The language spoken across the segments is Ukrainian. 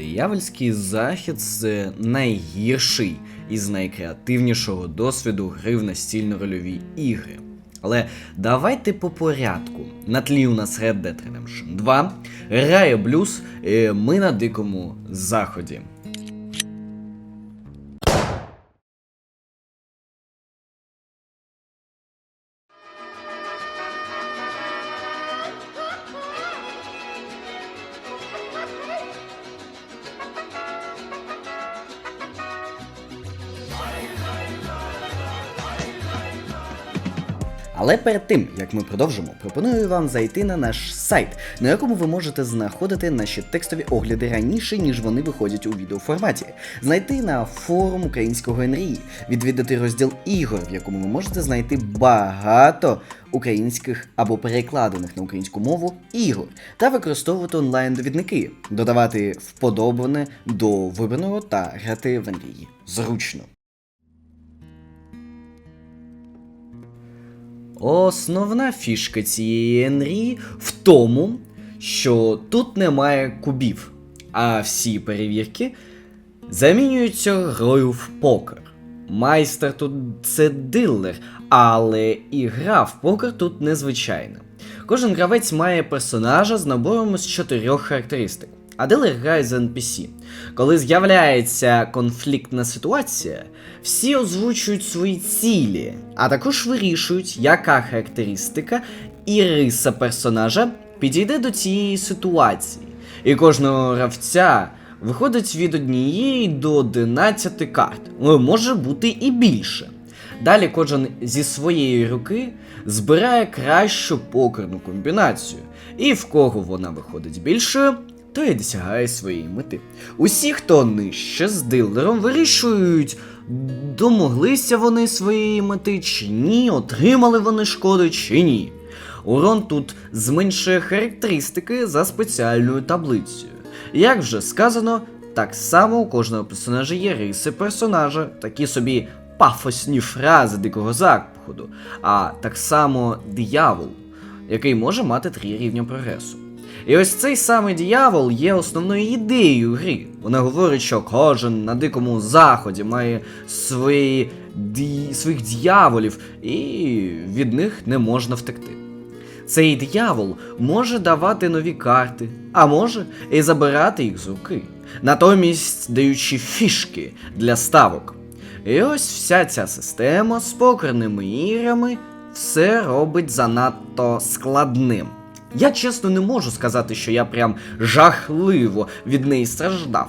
Диявольський захід це найгірший із найкреативнішого досвіду гри в настільно-рольові ігри. Але давайте по порядку. На тлі у нас Red Dead Redemption 2, грає блюз, ми на дикому заході. Але перед тим, як ми продовжимо, пропоную вам зайти на наш сайт, на якому ви можете знаходити наші текстові огляди раніше, ніж вони виходять у відеоформаті, знайти на форум українського НРІ, відвідати розділ ігор, в якому ви можете знайти багато українських або перекладених на українську мову ігор, та використовувати онлайн-довідники, додавати вподобане до вибраного та грати в НРІ. Зручно. Основна фішка цієї Енрі в тому, що тут немає кубів, а всі перевірки замінюються грою в покер. Майстер тут це дилер, але і гра в покер тут незвичайна. Кожен гравець має персонажа з набором з чотирьох характеристик, а дилер грає з NPC. Коли з'являється конфліктна ситуація, всі озвучують свої цілі, а також вирішують, яка характеристика і риса персонажа підійде до цієї ситуації. І кожного гравця виходить від однієї до 11 карт, Ну, може бути і більше. Далі кожен зі своєї руки збирає кращу покерну комбінацію, і в кого вона виходить більшою, той і досягає своєї мети. Усі, хто нижче з дилером, вирішують, домоглися вони своєї мети чи ні, отримали вони шкоду чи ні. Урон тут зменшує характеристики за спеціальною таблицею. Як вже сказано, так само у кожного персонажа є риси персонажа, такі собі пафосні фрази дикого заходу, а так само диявол, який може мати три рівня прогресу. І ось цей самий диявол є основною ідеєю гри. Вона говорить, що кожен на дикому заході має свої ді... своїх дьяволів, і від них не можна втекти. Цей диявол може давати нові карти, а може і забирати їх з руки, натомість даючи фішки для ставок. І ось вся ця система з покерними іграми все робить занадто складним. Я чесно не можу сказати, що я прям жахливо від неї страждав.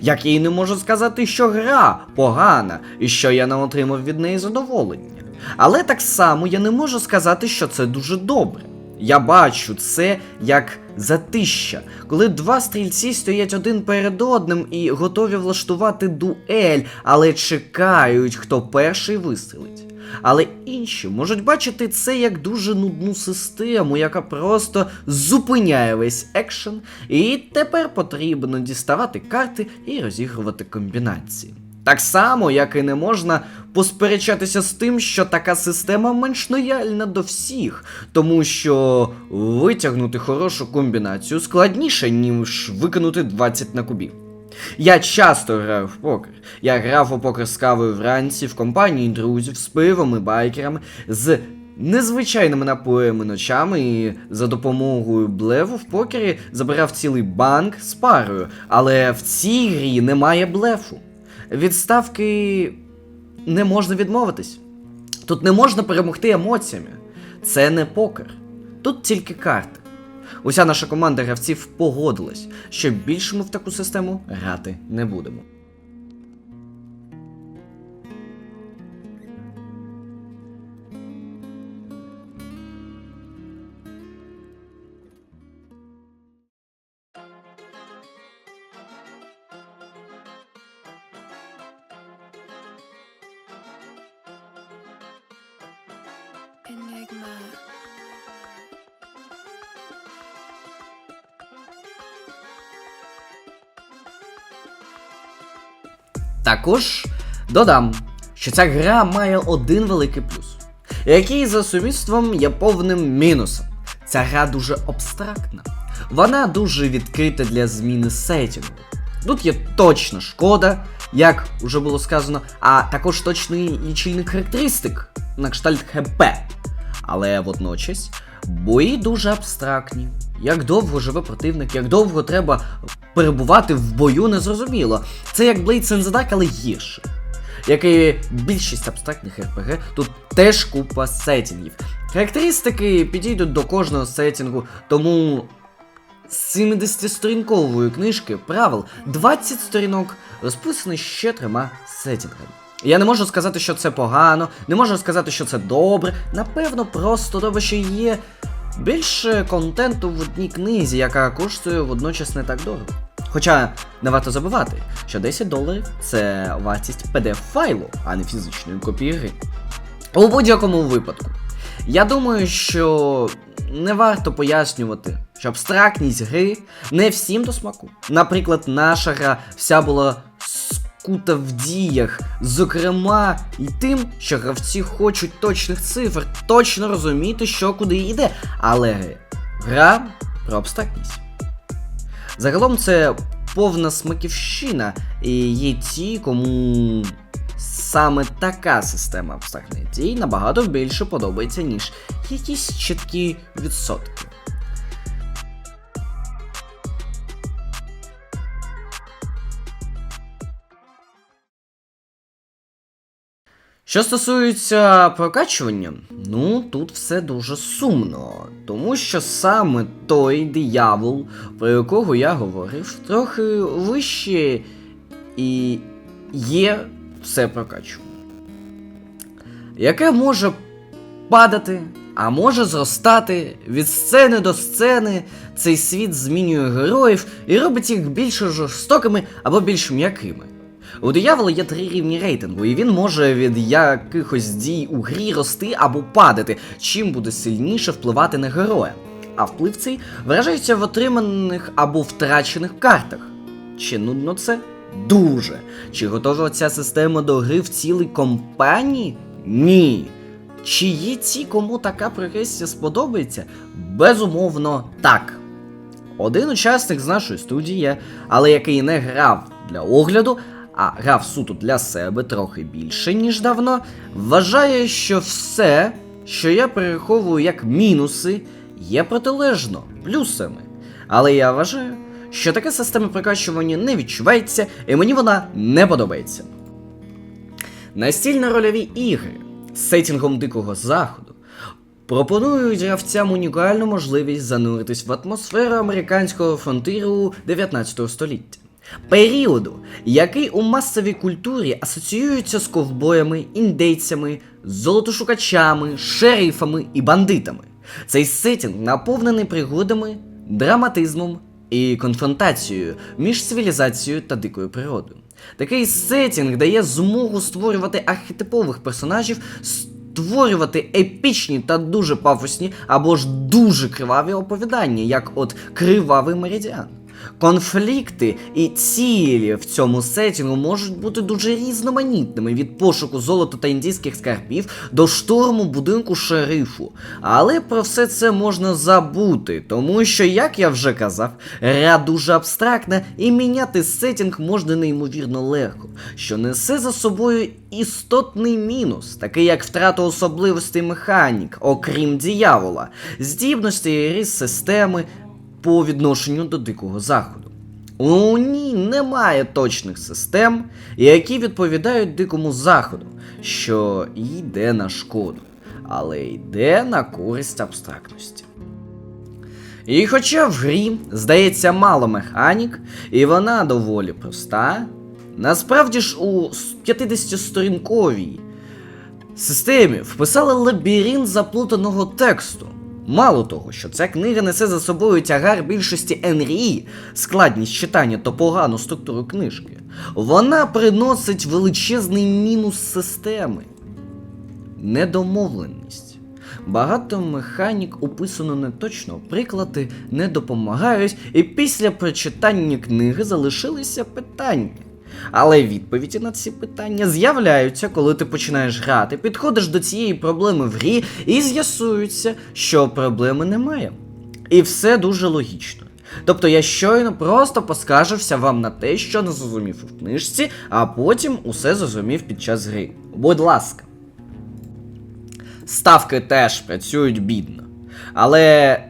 Як я і не можу сказати, що гра погана і що я не отримав від неї задоволення. Але так само я не можу сказати, що це дуже добре. Я бачу це як затища, коли два стрільці стоять один перед одним і готові влаштувати дуель, але чекають, хто перший вистрілить. Але інші можуть бачити це як дуже нудну систему, яка просто зупиняє весь екшен, і тепер потрібно діставати карти і розігрувати комбінації. Так само, як і не можна посперечатися з тим, що така система менш лояльна до всіх, тому що витягнути хорошу комбінацію складніше, ніж викинути 20 на кубі. Я часто граю в покер. Я грав у покер з кавою вранці в компанії друзів, з пивом і байкерами, з незвичайними напоями ночами і за допомогою блефу в покері забирав цілий банк з парою. Але в цій грі немає блефу. Від ставки не можна відмовитись. Тут не можна перемогти емоціями. Це не покер. Тут тільки карти. Уся наша команда гравців погодилась, що більше ми в таку систему грати не будемо. Enigma. Також додам, що ця гра має один великий плюс, який за сумісством є повним мінусом. Ця гра дуже абстрактна. Вона дуже відкрита для зміни сетінгу. Тут є точна шкода, як вже було сказано, а також точний лічильник характеристик на кштальт ХП. Але водночас бої дуже абстрактні. Як довго живе противник, як довго треба перебувати в бою, незрозуміло. Це як the Dark, але гірше. Як і більшість абстрактних РПГ, тут теж купа сетінгів. Характеристики підійдуть до кожного сетінгу, тому з 70-сторінкової книжки правил 20 сторінок розписані ще трьома сетінгами. Я не можу сказати, що це погано, не можу сказати, що це добре. Напевно, просто добре, що є більше контенту в одній книзі, яка коштує водночас не так дорого. Хоча не варто забувати, що 10 доларів це вартість pdf файлу, а не фізичної копії гри. У будь-якому випадку. Я думаю, що не варто пояснювати, що абстрактність гри не всім до смаку. Наприклад, наша гра вся була скута в діях, зокрема, і тим, що гравці хочуть точних цифр, точно розуміти, що куди йде. Але гра про абстрактність. Загалом це повна смаківщина, і є ті, кому саме така система абстрактних дій набагато більше подобається, ніж якісь чіткі відсотки. Що стосується прокачування, ну тут все дуже сумно, тому що саме той диявол, про якого я говорив, трохи вище і є все прокачування. Яке може падати, а може зростати від сцени до сцени, цей світ змінює героїв і робить їх більш жорстокими або більш м'якими. У диявола є три рівні рейтингу, і він може від якихось дій у грі рости або падати, чим буде сильніше впливати на героя. А вплив цей виражається в отриманих або втрачених картах. Чи нудно це? Дуже. Чи готова ця система до гри в цілій компанії? Ні. Чи є ті, кому така прогресія сподобається? Безумовно, так. Один учасник з нашої студії, але який не грав для огляду, а грав суто для себе трохи більше, ніж давно, вважає, що все, що я переховую як мінуси, є протилежно плюсами. Але я вважаю, що така система прокачування не відчувається, і мені вона не подобається. Настільно-рольові ігри з сетінгом Дикого Заходу пропонують гравцям унікальну можливість зануритись в атмосферу американського фронтиру 19 століття. Періоду, який у масовій культурі асоціюється з ковбоями, індейцями, золотошукачами, шерифами і бандитами. Цей сетінг наповнений пригодами, драматизмом і конфронтацією між цивілізацією та дикою природою. Такий сетінг дає змогу створювати архетипових персонажів, створювати епічні та дуже пафосні або ж дуже криваві оповідання, як от Кривавий Меридіан. Конфлікти і цілі в цьому сетінгу можуть бути дуже різноманітними від пошуку золота та індійських скарбів до штурму будинку шерифу. Але про все це можна забути, тому що, як я вже казав, гра дуже абстрактна і міняти сетінг можна неймовірно легко, що несе за собою істотний мінус, такий як втрата особливостей механік, окрім диявола, здібності різ системи по відношенню до Дикого Заходу. У ній немає точних систем, які відповідають Дикому Заходу, що йде на шкоду, але йде на користь абстрактності. І хоча в грі здається мало механік, і вона доволі проста, насправді ж у 50-сторінковій системі вписали лабіринт заплутаного тексту. Мало того, що ця книга несе за собою тягар більшості НРІ, складність читання та погану структуру книжки, вона приносить величезний мінус системи. Недомовленість. Багато механік описано неточно, приклади не допомагають, і після прочитання книги залишилися питання. Але відповіді на ці питання з'являються, коли ти починаєш грати, підходиш до цієї проблеми в грі і з'ясується, що проблеми немає. І все дуже логічно. Тобто я щойно просто поскаржився вам на те, що не зрозумів у книжці, а потім усе зрозумів під час гри. Будь ласка. Ставки теж працюють бідно. Але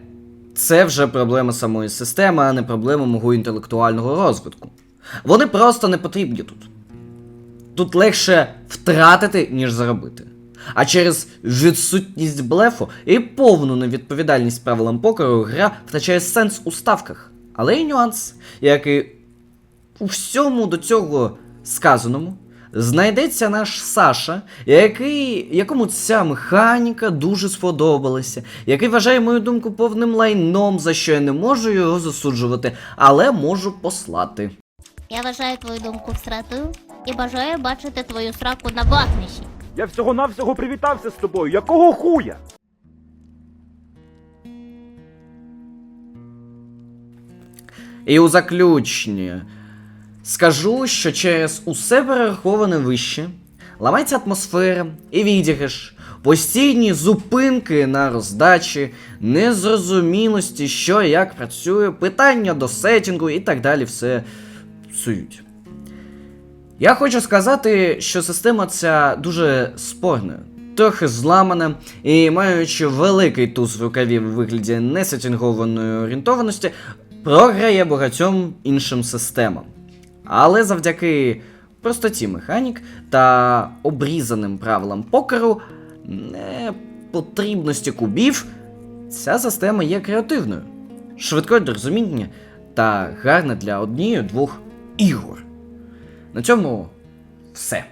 це вже проблема самої системи, а не проблема мого інтелектуального розвитку. Вони просто не потрібні тут. Тут легше втратити, ніж заробити. А через відсутність блефу і повну невідповідальність правилам покеру гра втрачає сенс у ставках. Але є нюанс, як і у всьому до цього сказаному знайдеться наш Саша, який, якому ця механіка дуже сподобалася, який вважає мою думку повним лайном, за що я не можу його засуджувати, але можу послати. Я вважаю твою думку всратою і бажаю бачити твою сраку на вахнищі. Я всього-навсього привітався з тобою. Якого хуя? І у заключення скажу, що через усе перераховане вище ламається атмосфера і відіграш, постійні зупинки на роздачі, незрозумілості, що як працює, питання до сетінгу і так далі все псують. Я хочу сказати, що система ця дуже спорна, трохи зламана, і маючи великий туз в рукаві в вигляді несетінгованої орієнтованості, програє багатьом іншим системам. Але завдяки простоті механік та обрізаним правилам покеру, непотрібності кубів, ця система є креативною, швидкою до розуміння та гарна для однієї-двох ігор. На цьому все.